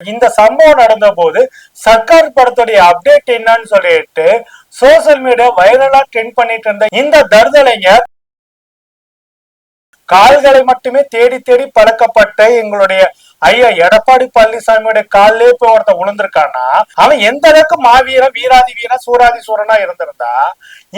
இந்த சம்பவம் நடந்த போது சர்க்கார் படத்துடைய அப்டேட் என்னன்னு சொல்லிட்டு சோசியல் மீடியா வைரலா ட்ரெண்ட் பண்ணிட்டு இருந்த இந்த தர்தலைஞர் கால்களை மட்டுமே தேடி தேடி பழக்கப்பட்ட எங்களுடைய ஐயா எடப்பாடி பழனிசாமியோட காலிலே போய் ஒருத்தன் விழுந்திருக்கானா அவன் எந்த அளவுக்கு மாவீரன் வீராதி வீரன் சூராதி சூரனா இருந்திருந்தா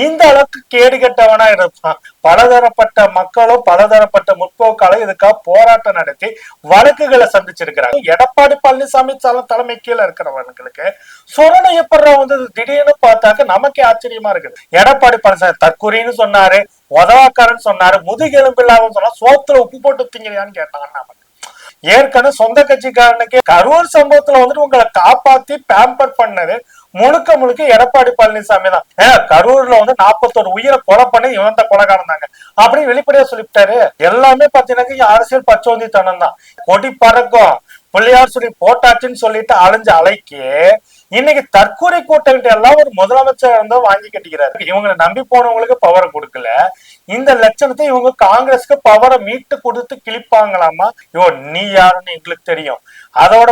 இந்த அளவுக்கு கேடு கெட்டவனா இருப்பான். பலதரப்பட்ட மக்களும் பலதரப்பட்ட முற்போக்காலும் இதுக்காக போராட்டம் நடத்தி வழக்குகளை சந்திச்சிருக்கிறாங்க. எடப்பாடி பழனிசாமி தலைமை கீழே இருக்கிறவங்களுக்கு சுரணை எப்படி வந்து திடீர்னு பார்த்தாக்க நமக்கே ஆச்சரியமா இருக்குது. எடப்பாடி பழனிசாமி தற்கொலைன்னு சொன்னாரு உதவாக்காரன்னு சொன்னாரு முதுகெலும்பு இல்லாமல் சொன்னா சோத்துல உப்பு போட்டு திங்கிறியான்னு கேட்டாங்க நமக்கு. ஏற்கனவே சொந்த கட்சிக்காரனுக்கே கரூர் சம்பவத்துல வந்துட்டு உங்களை காப்பாத்தி பேம்பர் பண்ணது முழுக்க முழுக்க எடப்பாடி பழனிசாமி தான். ஏன் கரூர்ல வந்து நாற்பத்தோரு உயிரை கொலை பண்ணி இவன் தான் கொலைகாரன் தாங்க. அப்படின்னு வெளிப்படையா சொல்லிவிட்டாரு. எல்லாமே பாத்தீங்கன்னா அரசியல் பச்சோந்தித்தனம் தான். கொடி பறக்கும் பிள்ளையார் சொல்லி போட்டாச்சுன்னு சொல்லிட்டு அலைஞ்ச அலைக்கு இன்னைக்கு தற்கொலை கூட்டம் எல்லாம் ஒரு முதலமைச்சர் வந்து வாங்கி கட்டிக்கிறாரு. இவங்களை நம்பி போனவங்களுக்கு பவரை கொடுக்கல. இந்த லட்சணத்தை இவங்க காங்கிரஸ்க்கு பவரை மீட்டு கொடுத்து கிழிப்பாங்களாமா? யோ நீ யாருன்னு எங்களுக்கு தெரியும். அதோட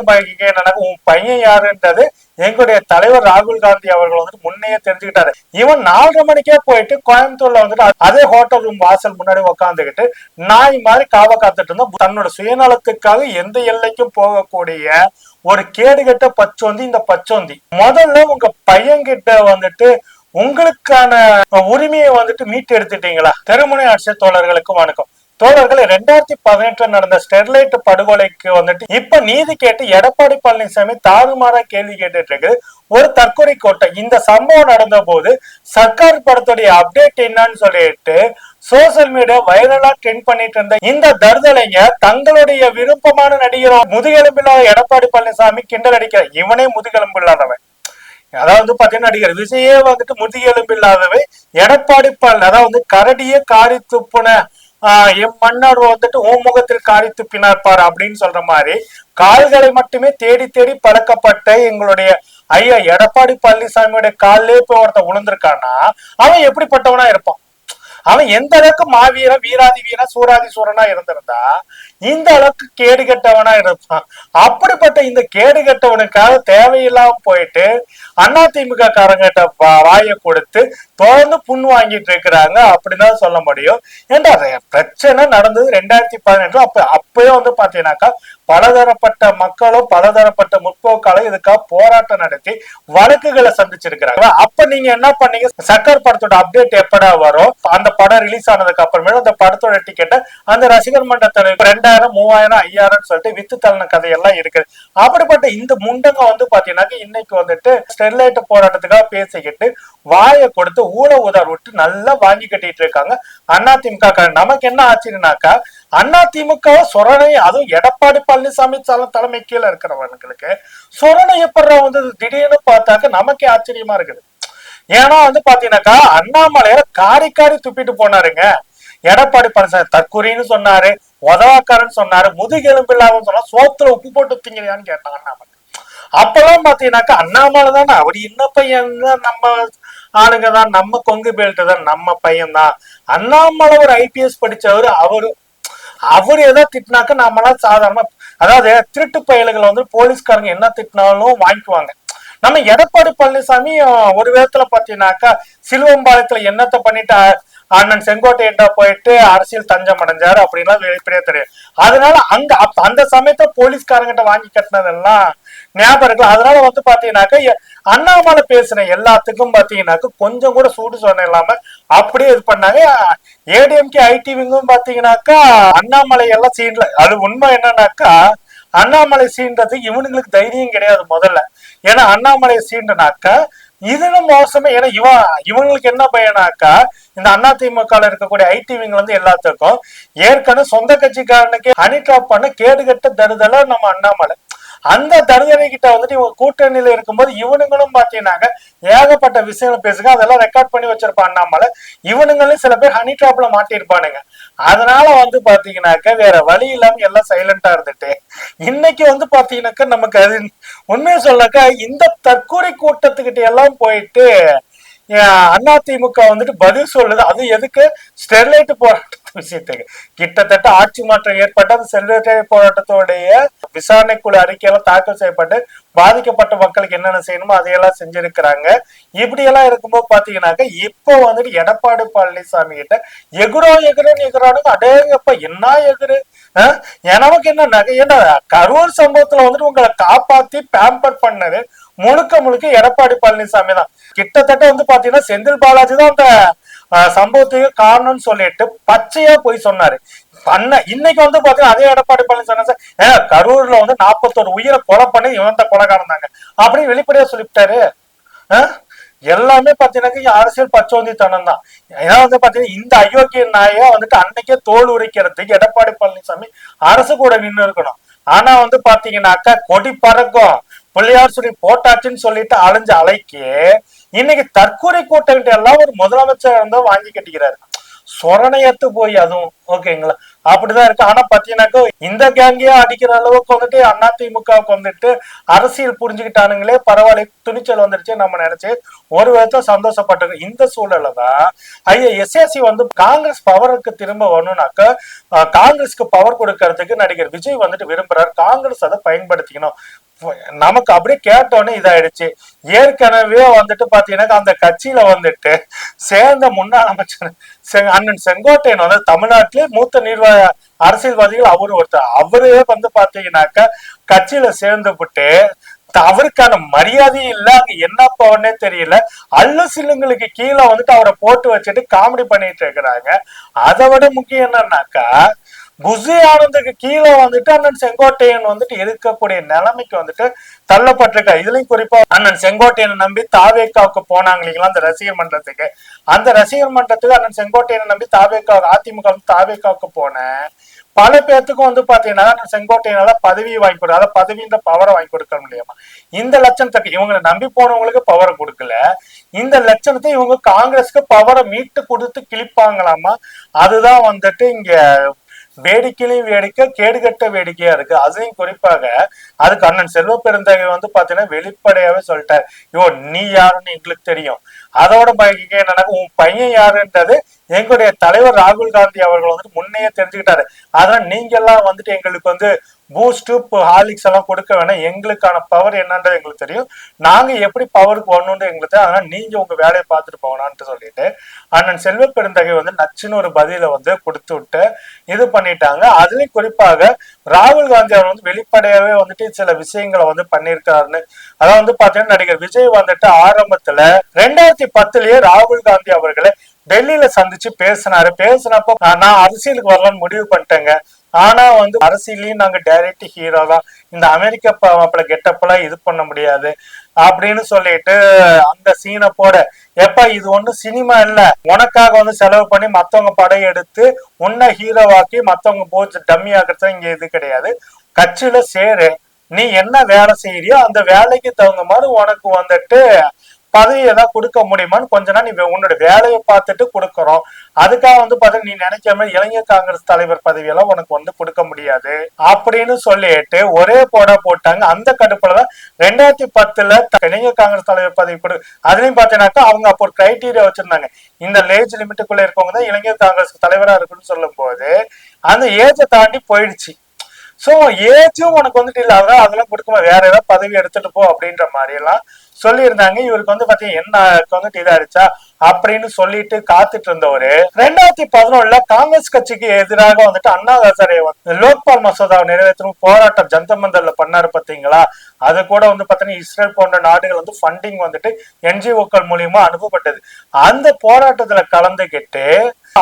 என்னன்னா உன் பையன் யாருன்றது எங்களுடைய தலைவர் ராகுல் காந்தி அவர்கள் வந்துட்டு முன்னையே தெரிஞ்சுக்கிட்டாரு. இவன் நாலரை மணிக்கே போயிட்டு கோயம்புத்தூர்ல வந்துட்டு அதே ஹோட்டல் ரூம் வாசல் முன்னாடி உட்காந்துக்கிட்டு நாய் மாதிரி காவ காத்துட்டு இருந்தா தன்னோட சுயநலத்துக்காக எந்த எல்லைக்கும் போகக்கூடிய ஒரு கேடுகட்ட பச்சோந்தி இந்த பச்சோந்தி. முதல்ல உங்க பையன்கிட்ட வந்துட்டு உங்களுக்கான உரிமையை வந்துட்டு மீட்டு எடுத்துட்டீங்களா? தெருமுனை ஆட்சியர் தோழர்களுக்கு வணக்கம். தோழர்கள் ரெண்டாயிரத்தி பதினெட்டுல நடந்த ஸ்டெர்லைட் படுகொலைக்கு வந்துட்டு இப்ப நீதி கேட்டு எடப்பாடி பழனிசாமி தாறுமாறா கேள்வி கேட்டுட்டு இருக்கு ஒரு தற்கொலை கோட்டை. இந்த சம்பவம் நடந்த போது சர்க்கார் படத்துடைய அப்டேட் என்னன்னு சொல்லிட்டு சோசியல் மீடியா வைரலா ட்ரெண்ட் பண்ணிட்டு இருந்த இந்த தருதலைங்க தங்களுடைய விருப்பமான நடிகர் முதுகெலும்பில்லாத எடப்பாடி பழனிசாமி கிண்டல் அடிக்கிற. இவனே முதுகெலும்பில்லாதவன் அதாவது அதாவது பாத்தீங்கன்னா நடிகர் விஜயே வந்துட்டு முதுகெலும்பு இல்லாதவை எடப்பாடி பழனி அதாவது கரடியே காரி துப்புன ஆஹ் எம் மன்னர் வந்துட்டு ஓ முகத்தில் காரி துப்பினார் பாரு அப்படின்னு சொல்ற மாதிரி கால்களை மட்டுமே தேடி தேடி பழக்கப்பட்ட எங்களுடைய ஐயா எடப்பாடி பழனிசாமியோட காலிலே போய் ஒருத்தன் விழுந்திருக்கானா அவன் எப்படிப்பட்டவனா இருப்பான்? அவன் எந்த அளவுக்கு மாவீரன் வீராதி வீரன் சூராதி சூரனா இருந்திருந்தா இந்த அளவுக்கு கேடு கெட்டவனா இருப்பான். அப்படிப்பட்ட இந்த கேடு கெட்டவனுக்காக தேவையில்லாம போயிட்டு அதிமுக காரங்கிட்ட வாயை கொடுத்து தொடர்ந்து புண் வாங்கிட்டு இருக்கிறாங்க அப்படிதான் சொல்ல முடியும். ஏன்டா பிரச்சனை நடந்தது ரெண்டாயிரத்தி பதினெட்டு அப்ப அப்பயே வந்து பாத்தீங்கன்னாக்கா பலதரப்பட்ட மக்களும் பலதரப்பட்ட முற்போக்காலும் இதுக்காக போராட்டம் நடத்தி வழக்குகளை சந்திச்சிருக்கிறாங்க. அப்ப நீங்க என்ன பண்ணீங்க? சக்கர் படத்தோட அப்டேட் எப்படா வரும்? அந்த படம் ரிலீஸ் ஆனதுக்கு அப்புறமேல அந்த படத்தோட டிக்கெட்டை அந்த ரசிகர் மன்றத்தில் ரெண்டாயிரம் மூவாயிரம் ஐயாயிரம் சொல்லிட்டு வித்து தள்ளின கதையெல்லாம் இருக்குது அப்படிப்பட்ட இந்த முண்டங்க வந்து பாத்தீங்கன்னாக்கா இன்னைக்கு வந்துட்டு ஸ்டெர்லைட் போராட்டத்துக்காக பேசிக்கிட்டு வாயை கொடுத்து ஊழ உதார் விட்டு நல்லா வாங்கி கட்டிட்டு இருக்காங்க. அண்ணா திமுக நமக்கு என்ன ஆச்சுன்னாக்கா திமுக சொரணை அதுவும் எடப்பாடி பழனிசாமி தலைமை கீழே இருக்கிறவங்களுக்கு சொரணை எப்படா வந்து திடீர்னு பார்த்தாக்க நமக்கே ஆச்சரியமா இருக்குது. ஏன்னா வந்து பாத்தீங்கன்னாக்கா அண்ணாமலையார காரி காரி துப்பிட்டு போனாருங்க. எடப்பாடி பழனிசாமி தற்கொலைன்னு சொன்னாரு உதவாக்காரன்னு சொன்னாரு முதுகெலும்பு இல்லாதன்னு சொன்னா சோத்துல உப்பு போட்டு திங்கலையான்னு கேட்டாங்க அண்ணாமலை. அப்பெல்லாம் பாத்தீங்கன்னாக்கா அண்ணாமலை தானே. அவர் என்ன நம்ம ஆளுங்க தான் நம்ம கொங்கு பெல்ட் தான் நம்ம பையன் தான். அண்ணாமலை ஒரு ஐபிஎஸ் படிச்சவரு அவரு அவர் ஏதோ திட்டினாக்க நாமெல்லாம் சாதாரணமா அதாவது திருட்டு பயல்களை வந்து போலீஸ்காரங்க என்ன திட்டினாலும் வாங்கிக்குவாங்க. நம்ம எடப்பாடி பழனிசாமி ஒரு விதத்துல பாத்தீங்கன்னாக்கா சிலுவம்பாளையத்துல என்னத்த பண்ணிட்டு அண்ணன் செங்கோட்டையிட்ட போயிட்டு அரசியல் தஞ்சம் அடைஞ்சாரு அப்படின்லாம் வெளிப்படையா தெரியும். அதனால அங்க அந்த சமயத்தை போலீஸ்காரங்கிட்ட வாங்கி கட்டினதெல்லாம் ஞாபகம் இருக்குல்ல? அதனால வந்து பாத்தீங்கன்னாக்க அண்ணாமலை பேசுன எல்லாத்துக்கும் பாத்தீங்கன்னாக்க கொஞ்சம் கூட சூடு சொன்ன இல்லாம அப்படியே இது பண்ணாங்க. ஏடிஎம்கே ஐடிவிங்கும் பாத்தீங்கன்னாக்கா அண்ணாமலை எல்லாம் சீன்ல அது உண்மை என்னன்னாக்கா அண்ணாமலை சீன்றது இவனுங்களுக்கு தைரியம் கிடையாது முதல்ல. ஏன்னா அண்ணாமலை சீண்டனாக்கா இதுவும் மோசமே ஏன்னா இவன் இவங்களுக்கு என்ன பயனாக்கா இந்த அண்ணா திமுக இருக்கக்கூடிய ஐடிவிங்க வந்து எல்லாத்துக்கும் ஏற்கனவே சொந்த கட்சிக்காரனுக்கு அனிட்ராப் பண்ண கேடுகட்ட தருதல நம்ம அண்ணாமலை. அந்த தருதலை கிட்ட வந்துட்டு இவங்க கூட்டணியில இருக்கும்போது இவனுங்களும் பாத்தீங்கன்னாக்க ஏகப்பட்ட விஷயங்கள் பேசுங்க. அதெல்லாம் ரெக்கார்ட் பண்ணி வச்சிருப்பான் அண்ணாமலை. இவனுங்களும் சில பேர் ஹனி டிராப்ல மாட்டிருப்பானுங்க அதனால வந்து பாத்தீங்கன்னாக்க வேற வழி இல்லாம எல்லாம் சைலண்டா இருந்துட்டு இன்னைக்கு வந்து பாத்தீங்கன்னாக்க நமக்கு அது உண்மையை சொல்லாக்கா இந்த தற்கொலை கூட்டத்துக்கிட்ட எல்லாம் போயிட்டு அதிமுக வந்துட்டு பதில் சொல்லுது. அது எதுக்கு? ஸ்டெர்லைட் போராட்டம். விஷயத்துக்கு. கிட்டத்தட்ட ஆட்சி மாற்றம் ஏற்பட்ட அந்த செல்வத்தை போராட்டத்தோடைய விசாரணை குழு அறிக்கையெல்லாம் தாக்கல் செய்யப்பட்டு பாதிக்கப்பட்ட மக்களுக்கு என்னென்ன செய்யணுமோ அதையெல்லாம் செஞ்சிருக்கிறாங்க. இப்படியெல்லாம் இருக்கும்போது பாத்தீங்கன்னாக்க இப்போ வந்துட்டு எடப்பாடி பழனிசாமி கிட்ட எகுரோ எகுரோன்னு எகுறானுங்க. அடேங்கப்பா என்ன எகுரு? எனக்கு என்ன நகை என்ன கரூர் சம்பவத்துல வந்துட்டு உங்களை காப்பாத்தி பேம்பர் பண்ணது முழுக்க முழுக்க எடப்பாடி பழனிசாமி தான். கிட்டத்தட்ட வந்து பாத்தீங்கன்னா செந்தில் பாலாஜி தான் அந்த சம்பவத்துக்கு காரணம்னு சொல்லிட்டு பச்சையா போய் சொன்னாரு. பண்ண இன்னைக்கு வந்து பாத்தீங்கன்னா அதே எடப்பாடி பழனிசாமி சார், கரூர்ல வந்து நாற்பத்தோரு உயிரை கொலை பண்ணி இவன் தான் கொலைக்காரன் தாங்க. அப்படின்னு வெளிப்படையா சொல்லிவிட்டாரு. ஆஹ்? எல்லாமே பாத்தீங்கன்னா அரசியல் பச்சோந்தித்தனம் தான். ஏன்னா வந்து பாத்தீங்கன்னா இந்த அயோக்கிய நாயை வந்துட்டு அன்னைக்கே தோல் உரிக்கிறதுக்கு எடப்பாடி பழனிசாமி அரசு கூட நின்று இருக்கணும் ஆனா வந்து பாத்தீங்கன்னாக்கா கொடி பறக்கும். பிள்ளையார் சொல்லி போட்டாச்சுன்னு சொல்லிட்டு அலைஞ்ச அலைக்கு இன்னைக்கு தற்கொலை கூட்டங்கிட்ட எல்லாம் ஒரு முதலமைச்சர் வந்து வாங்கி கட்டிக்கிறாரு. சொரணையத்து போய் அதுவும் ஓகேங்களா? அப்படிதான் இருக்கு. ஆனா பாத்தீங்கன்னாக்கா இந்த கேங்கையே அடிக்கிற அளவுக்கு வந்துட்டு அதிமுகவுக்கு வந்துட்டு அரசியல் புரிஞ்சுக்கிட்டானுங்களே பரவாயில்ல துணிச்சல் வந்துருச்சு நம்ம நினைச்சு. ஒரு விதத்தை சந்தோஷப்பட்டு இந்த சூழல தான் ஐயா எஸ்எஸ்சி வந்து காங்கிரஸ் பவருக்கு திரும்ப வரணும்னாக்க காங்கிரஸ்க்கு பவர் கொடுக்கறதுக்கு நடிகர் விஜய் வந்துட்டு விரும்புறாரு. காங்கிரஸ் அதை பயன்படுத்திக்கணும். நமக்கு அப்படியே கேட்டோன்னே இதாயிடுச்சு. ஏற்கனவே வந்துட்டு பாத்தீங்கன்னா அந்த கட்சியில வந்துட்டு சேர்ந்த முன்னாள் அமைச்சர் அண்ணன் செங்கோட்டையன் வந்து தமிழ்நாட்டிலே மூத்த நிர்வாக அரசியல்வாதிகள் அவரு ஒருத்தர். அவரே வந்து பாத்தீங்கன்னாக்கா கட்சியில சேர்ந்து விட்டு அவருக்கான மரியாதையும் இல்ல அங்க என்ன போவனே தெரியல அல்ல சில்லுங்களுக்கு கீழே வந்துட்டு அவரை போட்டு வச்சுட்டு காமெடி பண்ணிட்டு இருக்கிறாங்க. அதை விட முக்கியம் என்னன்னாக்கா குசு ஆனந்துக்கு கீழே வந்துட்டு அண்ணன் செங்கோட்டையன் வந்துட்டு இருக்கக்கூடிய நிலைமைக்கு வந்துட்டு தள்ளப்பட்டிருக்க. இதுலயும் குறிப்பா அண்ணன் செங்கோட்டையனை நம்பி தாவேக்காவுக்கு போனாங்க இல்லைங்களா அந்த ரசிகர் மன்றத்துக்கு. அந்த ரசிகர் மன்றத்துக்கு அண்ணன் செங்கோட்டையனை நம்பி தாவேக்கா அதிமுக தாவேக்காவுக்கு போனேன் பல பேர்த்துக்கும் வந்து பாத்தீங்கன்னா அண்ணன் செங்கோட்டையனால பதவி வாங்கி கொடு அதாவது பதவின்ற பவரை வாங்கி கொடுக்க முடியுமா இந்த லட்சணத்துக்கு இவங்களை நம்பி போனவங்களுக்கு பவரை கொடுக்கல. இந்த லட்சணத்தை இவங்க காங்கிரஸ்க்கு பவரை மீட்டு கொடுத்து கிழிப்பாங்களாமா அதுதான் வந்துட்டு இங்க வேடிக்கையிலையும் வேடிக்கை கேடுகட்ட வேடிக்கையா இருக்கு. அதுலயும் குறிப்பாக அதுக்கு அண்ணன் செல்வ பெருந்தகை வந்து பாத்தீங்கன்னா வெளிப்படையாவே சொல்லிட்டாரு. ஐயோ நீ யாருன்னு எங்களுக்கு தெரியும். அதோட பயங்க என்னன்னா உன் பையன் யாருன்றது எங்களுடைய தலைவர் ராகுல் காந்தி அவர்கள் வந்துட்டு முன்னையே தெரிஞ்சுக்கிட்டாரு. அதனால நீங்க எல்லாம் வந்துட்டு எங்களுக்கு வந்து பூஸ்ட் ஹார்லிக்ஸ் எல்லாம் கொடுக்க வேணாம். எங்களுக்கான பவர் என்னன்றது எங்களுக்கு தெரியும். நாங்க எப்படி பவருக்கு வரணும்னு எங்களுக்கு தெரியும். அதனால நீங்க உங்க வேலையை பார்த்துட்டு போகலான்ட்டு சொல்லிட்டு அண்ணன் செல்வ பெருந்தகை வந்து நச்சுன்னு ஒரு பதில வந்து கொடுத்து விட்டு இது பண்ணிட்டாங்க. அதுலயும் குறிப்பாக ராகுல் காந்தி அவர் வந்து வெளிப்படையாவே வந்துட்டு சில விஷயங்களை வந்து பண்ணியிருக்காருன்னு. அதான் வந்து பாத்தீங்கன்னா நடிகர் விஜய் வந்துட்டு ஆரம்பத்துல ரெண்டாயிரத்தி பத்துலயே ராகுல் காந்தி அவர்களை டெல்லியில சந்திச்சு பேசினாரு. பேசினப்போ நான் அரசியலுக்கு வரலாம்னு முடிவு பண்ணிட்டேங்க. ஆனா வந்து அரசியலையும் நாங்க டைரக்ட் ஹீரோ தான். இந்த அமெரிக்க மாப்பிள கெட்டப்பெல்லாம் இது பண்ண முடியாது அப்படின்னு சொல்லிட்டு அந்த சீனை போட. எப்ப இது ஒண்ணு சினிமா இல்ல. உனக்காக வந்து செலவு பண்ணி மத்தவங்க படம் எடுத்து உன்னை ஹீரோவாக்கி மத்தவங்க போச்சு டம்மி ஆகிறது இங்க இது கிடையாது. கட்சியில சேரு. நீ என்ன வேலை செய்யறியோ அந்த வேலைக்கு தகுந்த மாதிரி உனக்கு வந்துட்டு பதவியை தான் கொடுக்க முடியுமான்னு கொஞ்ச நாள் நீ உன்னோட வேலையை பார்த்துட்டு கொடுக்கறோம். அதுக்காக வந்து பாத்தீங்கன்னா நீ நினைக்கிற மாதிரி இளைஞர் காங்கிரஸ் தலைவர் பதவியெல்லாம் உனக்கு வந்து கொடுக்க முடியாது. அப்படின்னு சொல்லிட்டு ஒரே போட போட்டாங்க. அந்த கடுப்புல தான் ரெண்டாயிரத்தி பத்துல இளைஞர் காங்கிரஸ் தலைவர் பதவி கொடு அதுலயும் பாத்தீங்கன்னாக்கா அவங்க அப்போ ஒரு கிரைட்டீரியா வச்சிருந்தாங்க. இந்த ஏஜ் லிமிட்டுக்குள்ள இருக்கவங்க தான் இளைஞர் காங்கிரஸ் தலைவரா இருக்குன்னு சொல்லும் போது அந்த ஏஜை தாண்டி போயிடுச்சு. சோ ஏஜும் உனக்கு வந்துட்டு இல்ல. அதெல்லாம் அதெல்லாம் கொடுக்குமா வேற ஏதாவது பதவி எடுத்துட்டு போ அப்படின்ற மாதிரி எல்லாம் சொல்லியிருந்தாங்க. இவருக்கு வந்து பாத்தீங்கன்னா என்ன வந்துட்டு இதாயிருச்சா அப்படின்னு சொல்லிட்டு காத்துட்டு இருந்தவரு. ரெண்டாயிரத்தி பதினொன்னுல காங்கிரஸ் கட்சிக்கு எதிராக வந்துட்டு அண்ணா வந்து லோக்பால் மசோதாவை நிறைவேற்றணும் போராட்டம் ஜந்த மந்தர்ல பண்ணாரு பாத்தீங்களா? அது கூட வந்து பாத்தீங்கன்னா இஸ்ரேல் போன்ற நாடுகள் வந்து ஃபண்டிங் வந்துட்டு என்ஜிஓக்கள் மூலியமா அனுப்பப்பட்டது. அந்த போராட்டத்துல கலந்துகிட்டு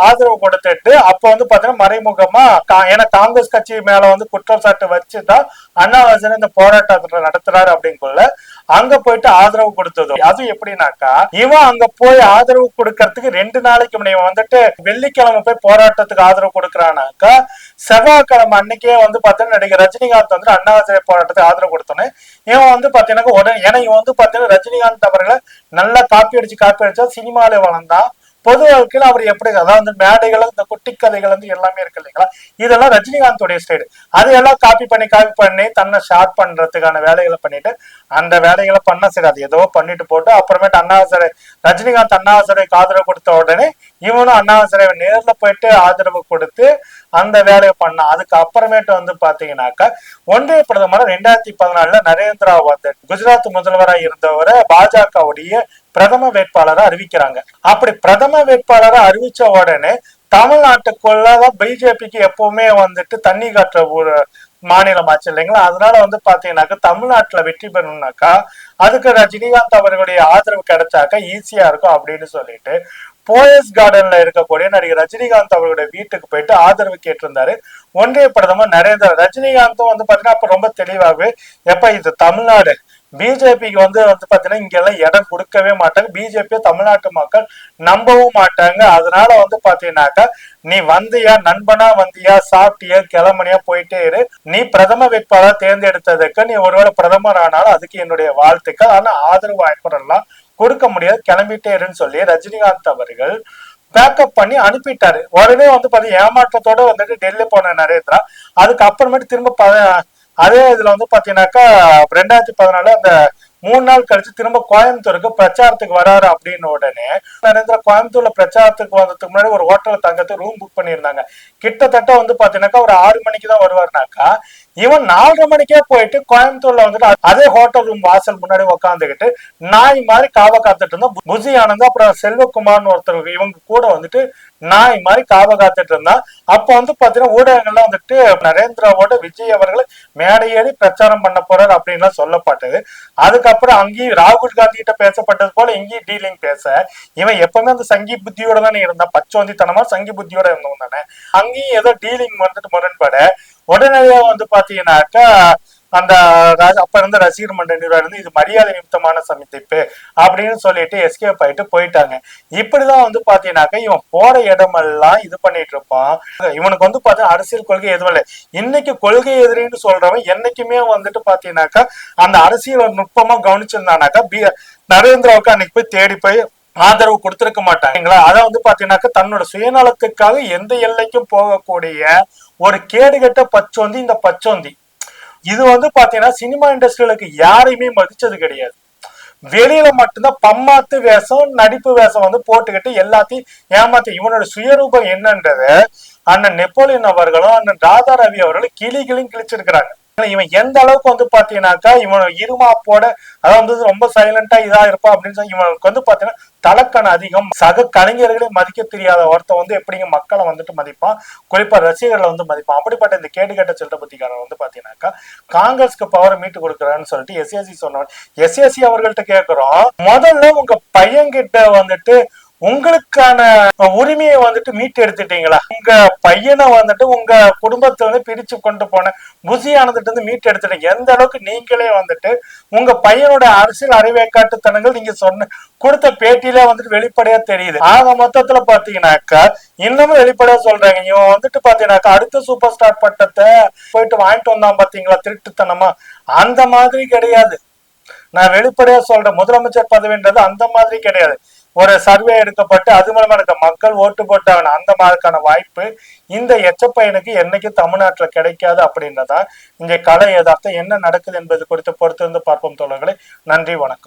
ஆதரவு கொடுத்துட்டு அப்ப வந்து பாத்தீங்கன்னா மறைமுகமா ஏன்னா காங்கிரஸ் கட்சி மேல வந்து குற்றச்சாட்டு வச்சுதான் அண்ணாவாசன் இந்த போராட்டத்தை நடத்துறாரு அப்படிங்குள்ள அங்க போயிட்டு ஆதரவு கொடுத்தது அது எப்படின்னாக்கா இவன் அங்க போய் ஆதரவு கொடுக்கறதுக்கு ரெண்டு நாளைக்கு முன்னாடி வந்துட்டு வெள்ளிக்கிழமை போய் போராட்டத்துக்கு ஆதரவு கொடுக்கறானாக்கா செவ்வாய்க்கிழமை அன்னைக்கே வந்து பாத்தீங்கன்னா நடிகர் ரஜினிகாந்த் வந்து அண்ணாவாசரை போராட்டத்துக்கு ஆதரவு கொடுத்தோன்னு இவன் வந்து பாத்தீங்கன்னா உடனே ஏன்னா இவன் வந்து பாத்தீங்கன்னா ரஜினிகாந்த் அவர்களை நல்லா காப்பி அடிச்சு காப்பி அடிச்சா சினிமால வளர்ந்தான். பொது வாழ்க்கையில அவர் எப்படி அதாவது மேடைகள் இந்த குட்டி கதைகள் வந்து எல்லாமே இருக்கு இல்லைங்களா? இதெல்லாம் ரஜினிகாந்தோடைய ஸ்டைடு அதையெல்லாம் காப்பி பண்ணி காப்பி பண்ணி தன்னை ஷார்ட் பண்றதுக்கான வேலைகளை பண்ணிட்டு அந்த வேலைகளை பண்ண சரி அது ஏதோ பண்ணிட்டு போட்டு அப்புறமேட்டு அண்ணாசரை ரஜினிகாந்த் அண்ணாசரைக்கு ஆதரவு கொடுத்த உடனே இவனும் அண்ணாசரை நேரில் போயிட்டு ஆதரவு கொடுத்து அந்த வேலையை பண்ணான் அதுக்கு அப்புறமேட்டு வந்து பாத்தீங்கன்னாக்கா ஒன்றிய பிரதமர் ரெண்டாயிரத்தி பதினாலுல நரேந்திரா வந்து குஜராத் முதல்வராக இருந்தவரை பாஜகவுடைய பிரதம வேட்பாளரை அறிவிக்கிறாங்க. அப்படி பிரதம வேட்பாளரை அறிவிச்ச உடனே தமிழ்நாட்டுக்குள்ளதான் பிஜேபிக்கு எப்பவுமே வந்துட்டு தண்ணி காட்டுற ஒரு மாநிலம் ஆச்சு இல்லைங்களா? அதனால வந்து பாத்தீங்கன்னாக்கா தமிழ்நாட்டுல வெற்றி பெறணும்னாக்கா அதுக்கு ரஜினிகாந்த் அவர்களுடைய ஆதரவு கிடைச்சாக்கா ஈஸியா இருக்கும் அப்படின்னு சொல்லிட்டு போயஸ் கார்டன்ல இருக்கக்கூடிய நடிகர் ரஜினிகாந்த் அவர்களுடைய வீட்டுக்கு போயிட்டு ஆதரவு கேட்டிருந்தாரு. ஒன்றிய பிரதமர் நரேந்திர ரஜினிகாந்தும் வந்து பாத்தீங்கன்னா அப்ப ரொம்ப தெளிவாகவே எப்ப இது தமிழ்நாடு? பிஜேபிக்கு வந்து வந்து பாத்தீங்கன்னா இங்க எல்லாம் இடம் கொடுக்கவே மாட்டாங்க. பிஜேபியை தமிழ்நாட்டு மக்கள் நம்பவும் மாட்டாங்க. அதனால வந்து பாத்தீங்கன்னாக்கா நீ வந்தியா நண்பனா வந்தியா சாப்பிட்டியா கிளம்பனியா போயிட்டே இரு. நீ பிரதம வேட்பாளர் தேர்ந்தெடுத்ததுக்கு நீ ஒருவேளை பிரதமர் ஆனாலும் அதுக்கு என்னுடைய வாழ்த்துக்கள். ஆனா ஆதரவு வாய்ப்புகள்லாம் கொடுக்க முடியாது. கிளம்பிட்டே இருன்னு சொல்லி ரஜினிகாந்த் அவர்கள் பேக்கப் பண்ணி அனுப்பிட்டாரு. உடனே வந்து பார்த்தீங்கன்னா ஏமாற்றத்தோட வந்துட்டு டெல்லி போன நரேந்திரா அதுக்கப்புறமேட்டு திரும்ப ப- அதே இதுல வந்து பாத்தீங்கன்னாக்கா ரெண்டாயிரத்தி பதினாலு அந்த மூணு நாள் கழிச்சு திரும்ப கோயம்புத்தூருக்கு பிரச்சாரத்துக்கு வராரு அப்படின்னு உடனே நரேந்திரா கோயம்புத்தூர்ல பிரச்சாரத்துக்கு வந்ததுக்கு முன்னாடி ஒரு ஹோட்டல் தங்கத்து ரூம் புக் பண்ணியிருந்தாங்க. கிட்டத்தட்ட வந்து பாத்தீங்கன்னாக்கா ஒரு ஆறு மணிக்கு தான் வருவாருனாக்கா இவன் நாலரை மணிக்கே போயிட்டு கோயம்புத்தூர்ல வந்துட்டு அதே ஹோட்டல் ரூம் வாசல் முன்னாடி உக்காந்துக்கிட்டு நாய் மாதிரி காவ காத்துட்டு இருந்தா புஜி ஆனந்த் அப்புறம் செல்வகுமார்னு ஒருத்தர் இவங்க கூட வந்துட்டு நாய் மாதிரி காவ காத்துட்டு இருந்தா அப்ப வந்து பாத்தீங்கன்னா ஊடகங்கள்லாம் வந்துட்டு நரேந்திராவோட விஜய் அவர்களை மேடையேறி பிரச்சாரம் பண்ண போறார் அப்படின்லாம் சொல்லப்பட்டது. அதுக்கப்புறம் அங்கேயும் ராகுல் காந்தி கிட்ட பேசப்பட்டது போல இங்கேயும் டீலிங் பேச. இவன் எப்பவுமே அந்த சங்கி புத்தியோட தானே இருந்தான். பச்சோந்தித்தனமா சங்கி புத்தியோட இருந்தவன் தானே. அங்கேயும் ஏதோ டீலிங் வந்துட்டு முரண்பட. உடனடியா வந்து பாத்தீங்கன்னாக்கா அந்த அப்ப இருந்த ரசிகர் மன்ற நிர்வாகம் இது மரியாதை நிமித்தமான சந்திப்பு அப்படின்னு சொல்லிட்டு எஸ்கேப் ஆயிட்டு போயிட்டாங்க. இப்படிதான் வந்து பாத்தீங்கன்னாக்கா இவன் போற இடமெல்லாம் இது பண்ணிட்டு இருப்பான். இவனுக்கு வந்து பாத்தீங்கன்னா அரசியல் கொள்கை எதுவும் இல்லை. இன்னைக்கு கொள்கை எதிரின்னு சொல்றவன் என்னைக்குமே வந்துட்டு பாத்தீங்கன்னாக்கா அந்த அரசியல் நுட்பமா கவனிச்சிருந்தானாக்கா பி நரேந்திராவுக்கு அன்னைக்கு போய் தேடி போய் ஆதரவு கொடுத்திருக்க மாட்டாங்களா அதை வந்து பாத்தீங்கன்னாக்க தன்னோட சுயநலத்துக்காக எந்த எல்லைக்கும் போகக்கூடிய ஒரு கேடுகட்ட பச்சோந்தி இந்த பச்சோந்தி. இது வந்து பாத்தீங்கன்னா சினிமா இண்டஸ்ட்ரியிலுக்கு யாரையுமே மதிச்சது கிடையாது. வெளியில மட்டும்தான் பம்மாத்து வேஷம் நடிப்பு வேஷம் வந்து போட்டுக்கிட்டு எல்லாத்தையும் ஏமாத்தி இவனோட சுயரூபம் என்னன்றத அண்ணன் நெப்போலியன் அவர்களும் அண்ணன் ராதா ரவி அவர்களும் கிளி கிளியும் கிழிச்சிருக்கிறாங்க. இவன் எந்த அளவுக்கு வந்து பாத்தீங்கன்னாக்கா இவன் இருமாப்போட அதாவது வந்து ரொம்ப சைலண்டா இதா இருப்பான் அப்படின்னு சொல்லி இவனுக்கு வந்து பாத்தீங்கன்னா தலக்கண அதிகம். சக கலைஞர்களே மதிக்க தெரியாத ஒருத்தன் வந்து எப்படிங்க மக்களை வந்துட்டு மதிப்பான்? குறிப்பா ரசிகர்களை வந்து மதிப்பான். அப்படிப்பட்ட இந்த கேடுகட்ட சில்லப்பத்திக்காரன் வந்து பாத்தீங்கன்னாக்கா காங்கிரஸ்க்கு பவரை மீட்டு கொடுக்குறான்னு சொல்லிட்டு எஸ்எஸ்சி சொன்னவன். எஸ்எஸ்சி அவர்கள்ட்ட கேட்கிறோம் முதல்ல உங்க பையன்கிட்ட வந்துட்டு உங்களுக்கான உரிமையை வந்துட்டு மீட்டு எடுத்துட்டீங்களா? உங்க பையனை வந்துட்டு உங்க குடும்பத்தை வந்து பிரிச்சு கொண்டு போன புசியானதுட்டு இருந்து மீட்டு எடுத்துட்டீங்க. எந்த அளவுக்கு நீங்களே வந்துட்டு உங்க பையனோட அரசியல் அறிவேக்காட்டுத்தனங்கள் நீங்க சொன்ன கொடுத்த பேட்டியில வந்துட்டு வெளிப்படையா தெரியுது. ஆக மொத்தத்துல பாத்தீங்கன்னாக்கா இன்னமும் வெளிப்படையா சொல்றாங்க. இவன் வந்துட்டு பாத்தீங்கன்னாக்கா அடுத்த சூப்பர் ஸ்டார் பட்டத்தை போயிட்டு வாங்கிட்டு வந்தான் பாத்தீங்களா? திருட்டுத்தனமா. அந்த மாதிரி கிடையாது. நான் வெளிப்படையா சொல்றேன். முதலமைச்சர் பதவின்றது அந்த மாதிரி கிடையாது. ஒரு சர்வே எடுக்கப்பட்டு அது மூலமா இருக்க மக்கள் ஓட்டு போட்டாங்க அந்த மாதிரிக்கான வாய்ப்பு இந்த எச்சப்பையனுக்கு என்னைக்கு தமிழ்நாட்டுல கிடைக்காது அப்படின்றதா இங்க கலை யதார்த்தம் என்ன நடக்குது என்பது குறித்து பொறுத்திருந்து பார்ப்போம் தோழர்களே. நன்றி வணக்கம்.